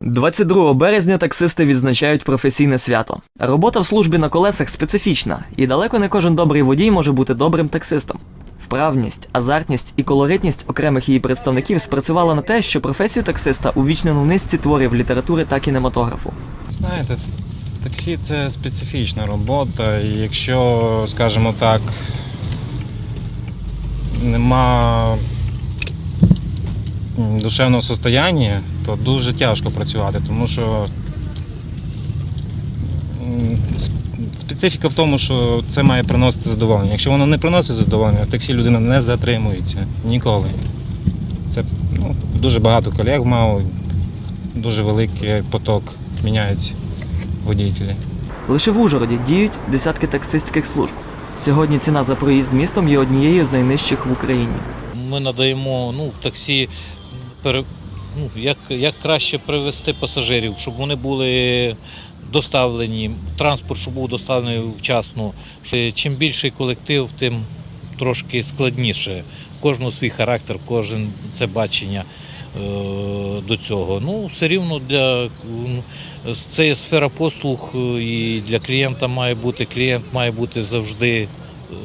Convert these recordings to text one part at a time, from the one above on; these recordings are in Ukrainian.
22 березня таксисти відзначають професійне свято. Робота в службі на колесах специфічна, і далеко не кожен добрий водій може бути добрим таксистом. Вправність, азартність і колоритність окремих її представників спрацювала на те, що професію таксиста увічнено в низці творів літератури та кінематографу. Знаєте, таксі це специфічна робота, і якщо, скажімо так, нема душевного состояння, то дуже тяжко працювати, тому що специфіка в тому, що це має приносити задоволення. Якщо воно не приносить задоволення, в таксі людина не затримується ніколи. Це ну, дуже багато колег мав, дуже великий поток міняється водітелі. Лише в Ужгороді діють десятки таксистських служб. Сьогодні ціна за проїзд містом є однією з найнижчих в Україні. Ми надаємо ну, в таксі ну, як, як краще привезти пасажирів, щоб вони були доставлені, транспорт, щоб був доставлений вчасно. Чим більший колектив, тим трошки складніше. Кожного свій характер, кожен це бачення е, до цього. Ну, все рівно для це є сфера послуг, е, і для клієнта має бути клієнт має бути завжди е,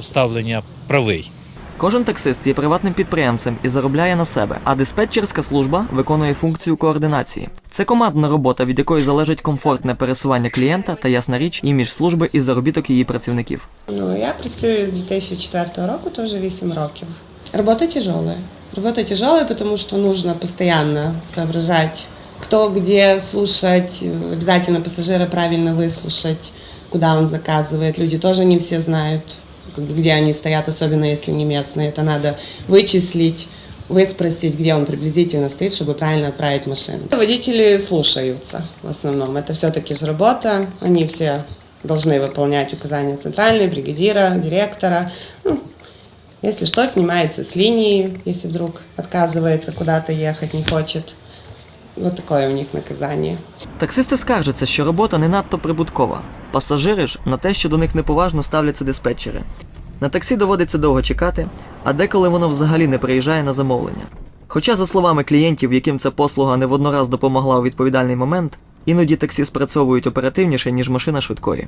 ставлення правий. Кожен таксист є приватним підприємцем і заробляє на себе, а диспетчерська служба виконує функцію координації. Це командна робота, від якої залежить комфортне пересування клієнта та ясна річ і між служби і заробіток її працівників. Ну, я працюю з 2004 року, то вже 8 років. Работа тяжелая. Работа тяжелая, потому что нужно постоянно соображать, кто где слушать, обязательно пассажира правильно выслушать, куда он заказывает. Люди тоже не все знают, как бы, Где они стоят, особенно если не местные. Это надо вычислить, выспросить, где он приблизительно стоит, чтобы правильно отправить машину. Водители слушаются в основном. Это все-таки же работа. Они все должны выполнять указания центральной, бригадира, директора. Ну, если что, снимается с линии, если вдруг отказывается куда-то ехать, не хочет. Вот такое у них наказание. Таксисти скаржаться, що робота не надто прибуткова. Пасажири ж на те, що до них неповажно ставляться диспетчери. На таксі доводиться довго чекати, а деколи воно взагалі не приїжджає на замовлення. Хоча, за словами клієнтів, яким ця послуга не воднораз допомогла у відповідальний момент, іноді таксі спрацьовують оперативніше, ніж машина швидкої.